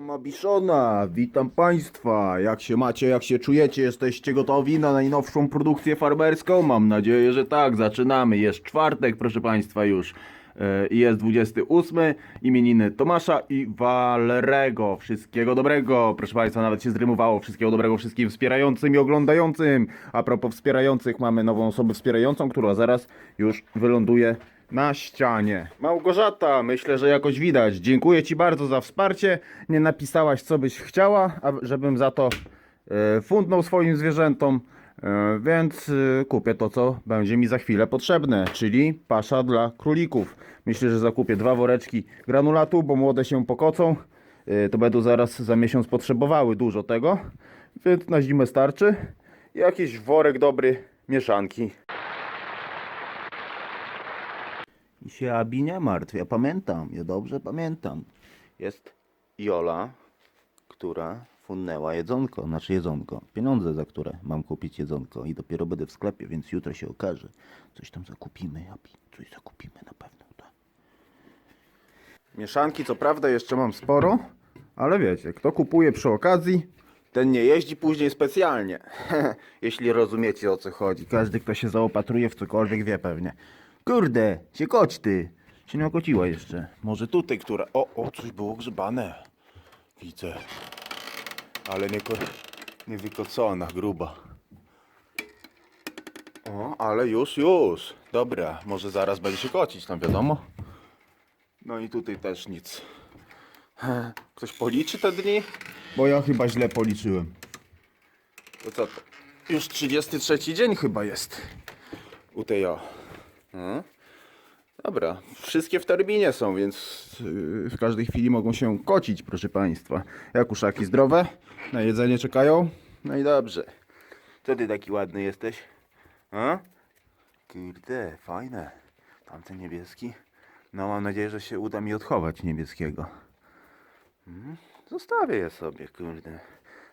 Witam Abiszona, witam Państwa. Jak się macie, jak się czujecie? Jesteście gotowi na najnowszą produkcję farmerską? Mam nadzieję, że tak. Zaczynamy. Jest czwartek, proszę Państwa, już. E, i Jest 28. Imieniny Tomasza i Walerego. Wszystkiego dobrego. Proszę Państwa, nawet się zrymowało. Wszystkiego dobrego wszystkim wspierającym i oglądającym. A propos wspierających, mamy nową osobę wspierającą, która zaraz już wyląduje na ścianie. Małgorzata, myślę, że jakoś widać. Dziękuję Ci bardzo za wsparcie. Nie napisałaś, co byś chciała, żebym za to e, fundnął swoim zwierzętom. E, więc e, kupię to, co będzie mi za chwilę potrzebne, czyli pasza dla królików. Myślę, że zakupię dwa woreczki granulatu, bo młode się pokocą. To będą zaraz za miesiąc potrzebowały dużo tego, więc na zimę starczy. Jakiś worek dobry mieszanki. I się Abi nie martw, ja pamiętam, ja dobrze pamiętam. Jest Jola, która fundnęła jedzonko, znaczy jedzonko, pieniądze, za które mam kupić jedzonko i dopiero będę w sklepie, więc jutro się okaże. Coś tam zakupimy, Abi, coś zakupimy na pewno. Tak. Mieszanki co prawda jeszcze mam sporo, ale wiecie, kto kupuje przy okazji, ten nie jeździ później specjalnie. Jeśli rozumiecie o co chodzi. Każdy, kto się zaopatruje w cokolwiek wie pewnie. Kurde, się koć ty. Się nie okociła jeszcze. Może tutaj, która... O, o, coś było grzebane. Widzę. Ale nie, ko... nie wykocona, gruba. O, ale już, już. Dobra, może zaraz będzie się kocić, tam wiadomo. No i tutaj też nic. Ktoś policzy te dni? Bo ja chyba źle policzyłem. To co to? Już 33 dzień chyba jest. U tej o. No. Dobra, wszystkie w terminie są, więc yy, w każdej chwili mogą się kocić, proszę Państwa. Jak uszaki zdrowe, na jedzenie czekają. No i dobrze. Co ty taki ładny jesteś? A? Kurde, fajne. Tamten niebieski. No mam nadzieję, że się uda mi odchować niebieskiego. Mhm. Zostawię je sobie, kurde.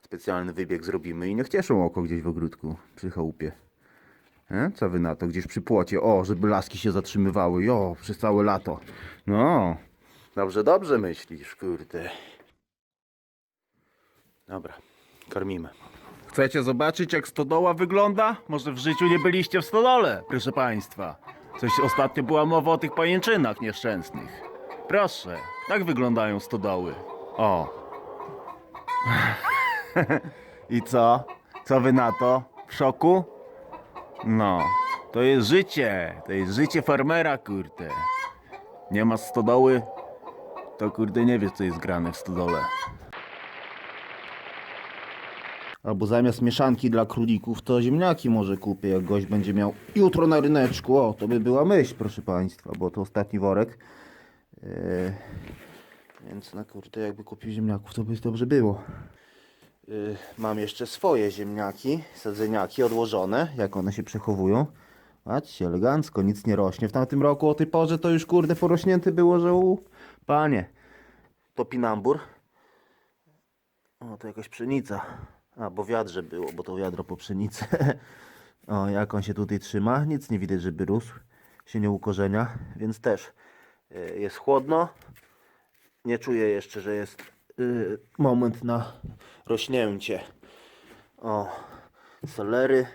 Specjalny wybieg zrobimy i niech cieszą oko gdzieś w ogródku, przy chałupie. E? Co wy na to? Gdzieś przy płocie. O, żeby laski się zatrzymywały. Jo, przez całe lato. No. Dobrze, dobrze myślisz, kurde. Dobra, karmimy. Chcecie zobaczyć, jak stodoła wygląda? Może w życiu nie byliście w stodole, proszę państwa. Coś ostatnio była mowa o tych pajęczynach nieszczęsnych. Proszę, tak wyglądają stodoły. O. I co? Co wy na to? W szoku? No, to jest życie. To jest życie farmera, kurde. Nie ma stodoły, to kurde nie wiesz, co jest grane w stodole. Albo zamiast mieszanki dla królików, to ziemniaki może kupię, jak gość będzie miał jutro na ryneczku. O, to by była myśl, proszę Państwa, bo to ostatni worek. Yy, więc na kurde, jakby kupił ziemniaków, to by dobrze było. Yy, mam jeszcze swoje ziemniaki, sadzeniaki odłożone, jak one się przechowują. Patrzcie, elegancko, nic nie rośnie. W tamtym roku o tej porze to już kurde porośnięte było, że u... Panie, topinambur. O, to jakaś pszenica. A, bo wiadrze było, bo to wiadro po pszenicy. o, jak on się tutaj trzyma. Nic nie widać, żeby rósł. Się nie ukorzenia, więc też yy, jest chłodno. Nie czuję jeszcze, że jest yy, moment na rośnięcie. O, solery.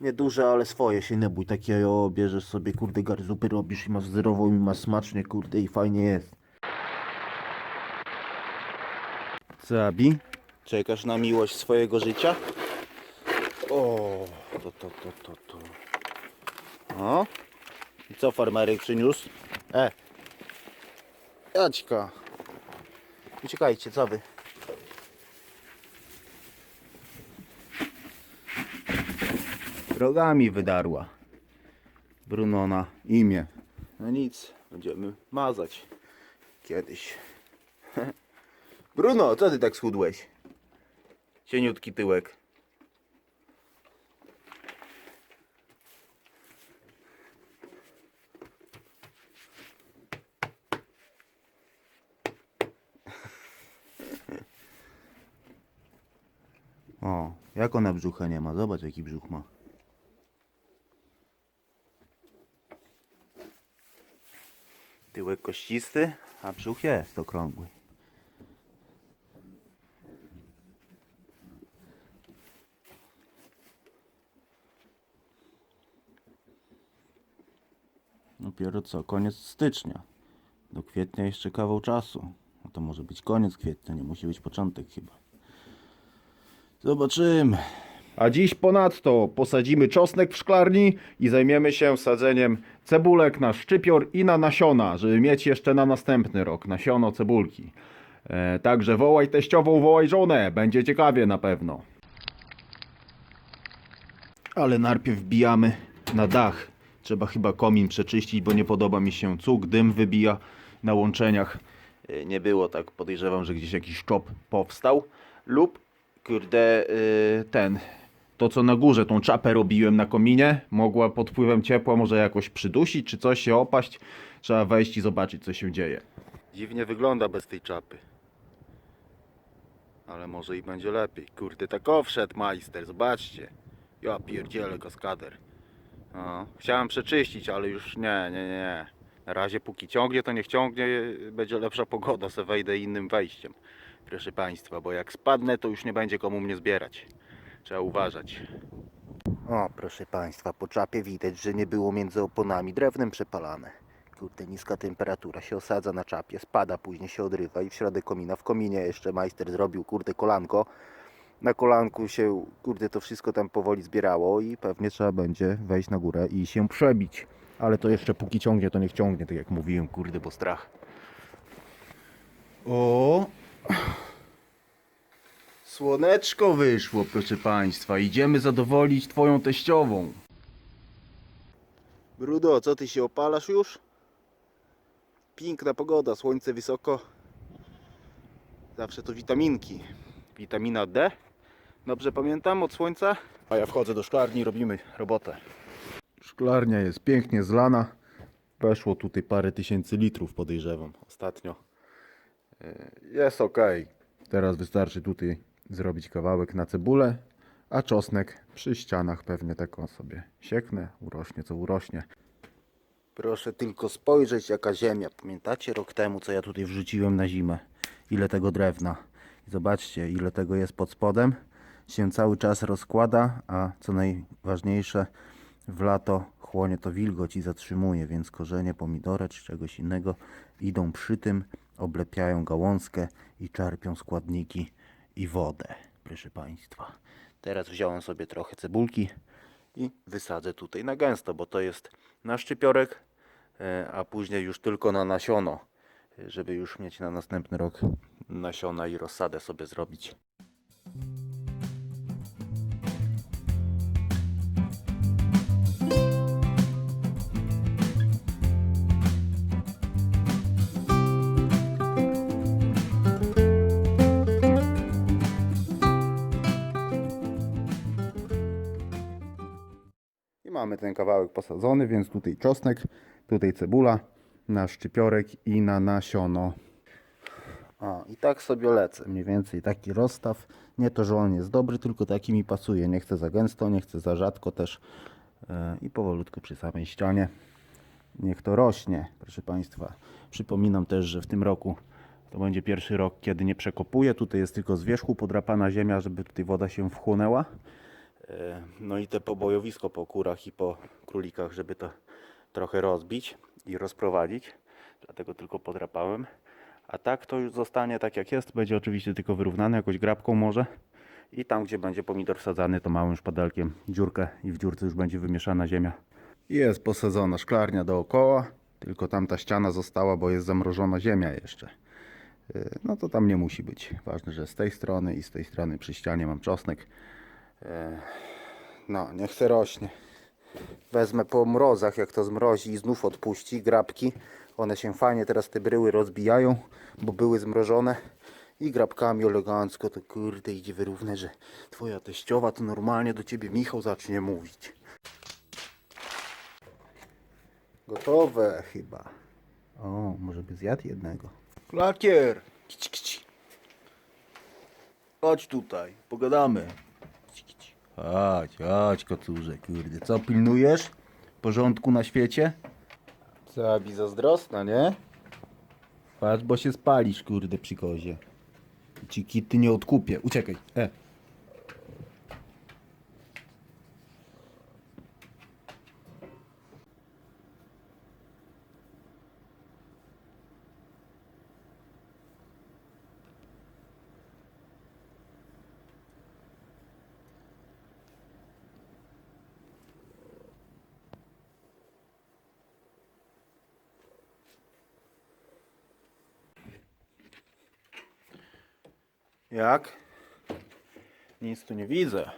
Nieduże, ale swoje się nie bój. Takie o, bierzesz sobie, kurde, garzupy robisz i masz zdrową i masz smacznie, kurde, i fajnie jest. Co, Abi? Czekasz na miłość swojego życia? O, to, to, to, to, to. O? I co farmerek przyniósł? E! Jaćka! Uciekajcie, co wy? Rogami wydarła. Bruno na imię. No nic, będziemy mazać. Kiedyś. Bruno, co ty tak schudłeś? Cieniutki tyłek. Jak ona brzucha nie ma? Zobacz jaki brzuch ma. Tyłek kościsty, a brzuch jest okrągły. Dopiero co, koniec stycznia. Do kwietnia jeszcze kawał czasu. No to może być koniec kwietnia, nie musi być początek chyba. Zobaczymy. A dziś ponadto posadzimy czosnek w szklarni i zajmiemy się sadzeniem cebulek na szczypior i na nasiona, żeby mieć jeszcze na następny rok nasiono cebulki. E, także wołaj teściową, wołaj żonę, będzie ciekawie na pewno. Ale najpierw wbijamy na dach. Trzeba chyba komin przeczyścić, bo nie podoba mi się cuk, dym wybija na łączeniach. E, Nie było tak, podejrzewam, że gdzieś jakiś szczop powstał. Lub, kurde, e, ten, to co na górze, tą czapę robiłem na kominie, mogła pod wpływem ciepła może jakoś przydusić, czy coś się opaść. Trzeba wejść i zobaczyć, co się dzieje. Dziwnie wygląda bez tej czapy. Ale może i będzie lepiej. Kurde, tak wszedł majster, zobaczcie. Ja pierdzielę kaskader. No, chciałem przeczyścić, ale już nie, nie, nie. Na razie póki ciągnie, to niech ciągnie, będzie lepsza pogoda, se wejdę innym wejściem. Proszę Państwa, bo jak spadnę, to już nie będzie komu mnie zbierać. Trzeba uważać. O, proszę Państwa, po czapie widać, że nie było między oponami drewnem przepalane. Kurde, niska temperatura się osadza na czapie, spada, później się odrywa i w środek komina. W kominie jeszcze majster zrobił, kurde, kolanko. Na kolanku się, kurde, to wszystko tam powoli zbierało i pewnie trzeba będzie wejść na górę i się przebić. Ale to jeszcze póki ciągnie, to niech ciągnie, tak jak mówiłem, kurde, bo strach. O! Słoneczko wyszło, proszę Państwa. Idziemy zadowolić Twoją teściową. Brudo, co ty się opalasz już? Piękna pogoda, słońce wysoko. Zawsze to witaminki. Witamina D. Dobrze pamiętam od słońca? A ja wchodzę do szklarni i robimy robotę. Szklarnia jest pięknie zlana. Weszło tutaj parę tysięcy litrów, podejrzewam, ostatnio. E, Jest ok. Teraz wystarczy tutaj zrobić kawałek na cebulę, a czosnek przy ścianach pewnie tak o sobie sieknę, urośnie co urośnie. Proszę tylko spojrzeć jaka ziemia. Pamiętacie rok temu co ja tutaj wrzuciłem na zimę? Ile tego drewna. Zobaczcie ile tego jest pod spodem. Się cały czas rozkłada, a co najważniejsze w lato chłonie to wilgoć i zatrzymuje, więc korzenie pomidora czy czegoś innego idą przy tym, oblepiają gałązkę i czerpią składniki i wodę, proszę Państwa. Teraz wziąłem sobie trochę cebulki i wysadzę tutaj na gęsto, bo to jest na szczypiorek, e, a później już tylko na nasiono, żeby już mieć na następny rok nasiona i rozsadę sobie zrobić. Mamy ten kawałek posadzony, więc tutaj czosnek, tutaj cebula, na szczypiorek i na nasiono. O, i tak sobie lecę. Mniej więcej taki rozstaw. Nie to, że on jest dobry, tylko taki mi pasuje. Nie chcę za gęsto, nie chcę za rzadko też. E, I powolutku przy samej ścianie. Niech to rośnie, proszę Państwa. Przypominam też, że w tym roku to będzie pierwszy rok, kiedy nie przekopuję. Tutaj jest tylko z wierzchu podrapana ziemia, żeby tutaj woda się wchłonęła. E, No i te pobojowisko po kurach i po królikach, żeby to trochę rozbić i rozprowadzić. Dlatego tylko podrapałem. A tak to już zostanie tak jak jest. Będzie oczywiście tylko wyrównane jakoś grabką może. I tam gdzie będzie pomidor wsadzany to małym szpadelkiem dziurkę i w dziurce już będzie wymieszana ziemia. Jest posadzona szklarnia dookoła. Tylko tamta ściana została, bo jest zamrożona ziemia jeszcze. E, No to tam nie musi być. Ważne, że z tej strony i z tej strony przy ścianie mam czosnek. E, No, niech se rośnie. Wezmę po mrozach, jak to zmrozi i znów odpuści grabki. One się fajnie teraz te bryły rozbijają, bo były zmrożone. I grabkami elegancko to kurde idzie wyrównać, że twoja teściowa to normalnie do ciebie Michał zacznie mówić. Gotowe chyba. O, może by zjadł jednego. Klakier! Kici, kici. Chodź tutaj, pogadamy. Chodź, chodź kocurze, kurde. Co pilnujesz? Porządku na świecie? Zabi zazdrosna, nie? Patrz, bo się spalisz, kurde, przy kozie. Ci kity nie odkupię. Uciekaj. E. Jak? Nic tu nie widzę.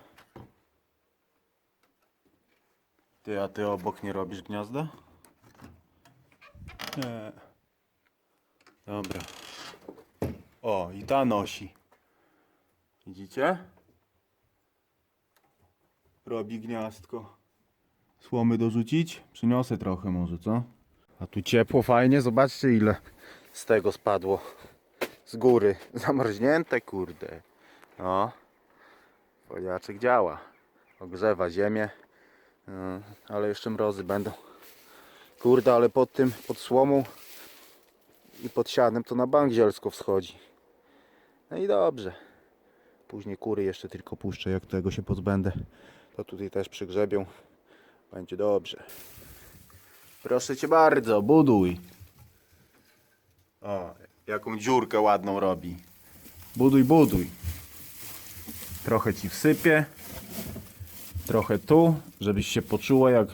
Ty, a ty obok nie robisz gniazda? Nie. Dobra. O, i ta nosi. Widzicie? Robi gniazdko. Słomy dorzucić? Przyniosę trochę może, co? A tu ciepło, fajnie. Zobaczcie ile z tego spadło. Z góry. Zamarznięte, kurde. No. Foliaczek działa. Ogrzewa ziemię. No, ale jeszcze mrozy będą. Kurde, ale pod tym, pod słomą i pod sianem to na bank zielsko wschodzi. No i dobrze. Później kury jeszcze tylko puszczę, jak tego się pozbędę. To tutaj też przygrzebią. Będzie dobrze. Proszę cię bardzo, buduj. O, jaką dziurkę ładną robi. Buduj, buduj. Trochę ci wsypię. Trochę tu, żebyś się poczuła jak,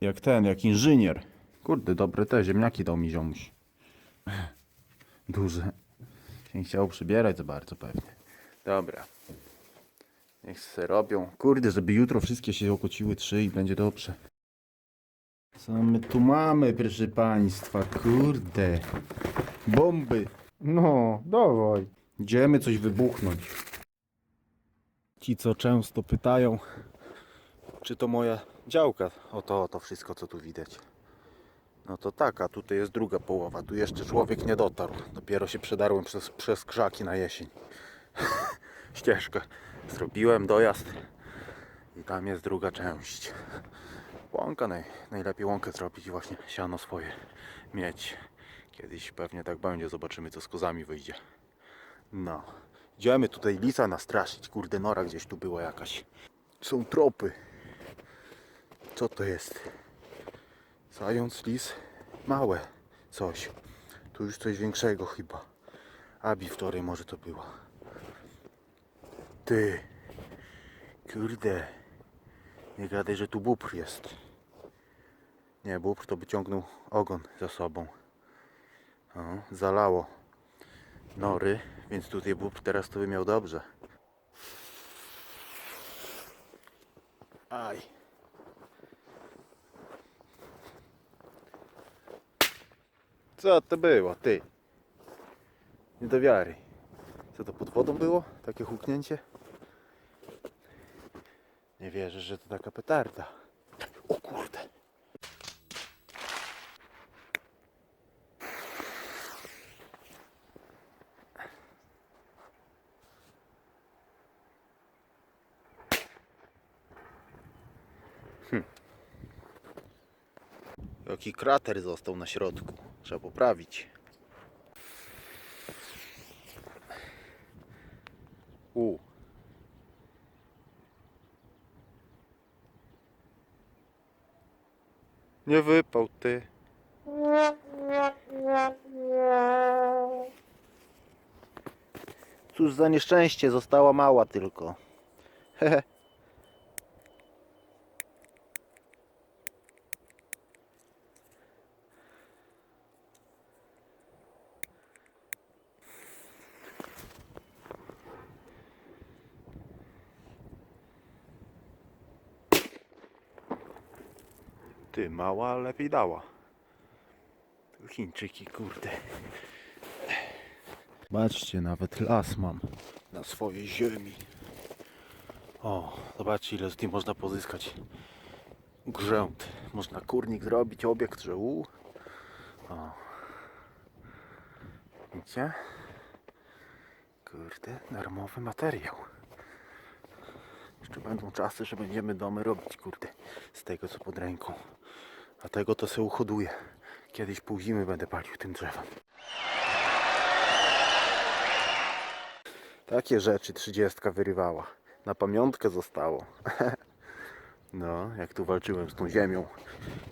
jak ten, jak inżynier. Kurde, dobre te ziemniaki dał mi ziomuś. Duże. Się nie chciał przybierać za bardzo pewnie. Dobra. Niech se robią. Kurde, żeby jutro wszystkie się okociły trzy i będzie dobrze. Co my tu mamy, proszę państwa? Kurde. Bomby. No, dawaj. Idziemy coś wybuchnąć. Ci, co często pytają, czy to moja działka. Oto, to wszystko, co tu widać. No to tak, a tutaj jest druga połowa. Tu jeszcze człowiek nie dotarł. Dopiero się przedarłem przez, przez krzaki na jesień. Ścieżkę zrobiłem, dojazd. I tam jest druga część. Łąka, naj, najlepiej łąkę zrobić i właśnie siano swoje mieć. Kiedyś pewnie tak będzie, zobaczymy co z kozami wyjdzie. No. Idziemy tutaj lisa nastraszyć. Kurde, nora gdzieś tu była jakaś. Są tropy. Co to jest? Zając, lis, małe coś. Tu już coś większego chyba. Abi wczoraj może to była. Ty. Kurde. Nie gadaj, że tu bóbr jest. Nie, bóbr to by ciągnął ogon za sobą. O, zalało nory, więc tutaj bóbr teraz to by miał dobrze. Aj. Co to było, ty? Nie do wiary. Co to pod wodą było? Takie huknięcie? Nie wierzę, że to taka petarda. Hm. Jaki krater został na środku. Trzeba poprawić. U. Nie wypał ty. Cóż za nieszczęście, została mała tylko. Hehe. Ty, mała, lepiej dała. Chińczyki, kurde. Zobaczcie, nawet las mam na swojej ziemi. O, zobaczcie ile z tym można pozyskać. Grzęt. Można kurnik zrobić, obiekt, że u. O. Widzicie? Kurde, darmowy materiał. Jeszcze będą czasy, że będziemy domy robić, kurde, z tego co pod ręką. A tego to se uhoduję. Kiedyś pół zimy będę palił tym drzewem. Takie rzeczy trzydziestka wyrywała. Na pamiątkę zostało. No, jak tu walczyłem z tą ziemią.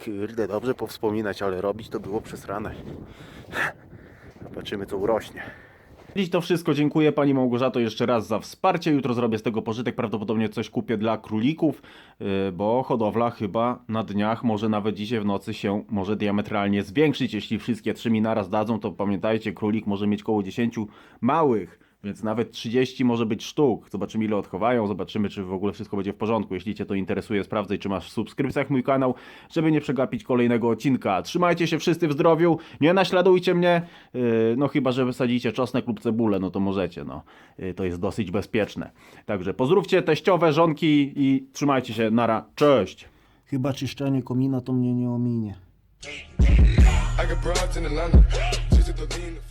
Kurde, dobrze powspominać, ale robić to było przesrane. Zobaczymy co urośnie. Dziś to wszystko. Dziękuję Pani Małgorzato jeszcze raz za wsparcie. Jutro zrobię z tego pożytek. Prawdopodobnie coś kupię dla królików, yy, bo hodowla chyba na dniach, może nawet dzisiaj w nocy się może diametralnie zwiększyć. Jeśli wszystkie trzy mi naraz dadzą, to pamiętajcie, królik może mieć koło 10 małych Więc nawet 30 może być sztuk. Zobaczymy ile odchowają, zobaczymy czy w ogóle wszystko będzie w porządku. Jeśli Cię to interesuje, sprawdzaj czy masz w subskrypcjach mój kanał, żeby nie przegapić kolejnego odcinka. Trzymajcie się wszyscy w zdrowiu, nie naśladujcie mnie, yy, no chyba, że wysadzicie czosnek lub cebulę, no to możecie, no. Yy, to jest dosyć bezpieczne. Także pozdrówcie teściowe, żonki i trzymajcie się, nara, cześć! Chyba czyszczenie komina to mnie nie ominie. I got broads in Atlanta. Just at the lean, the family.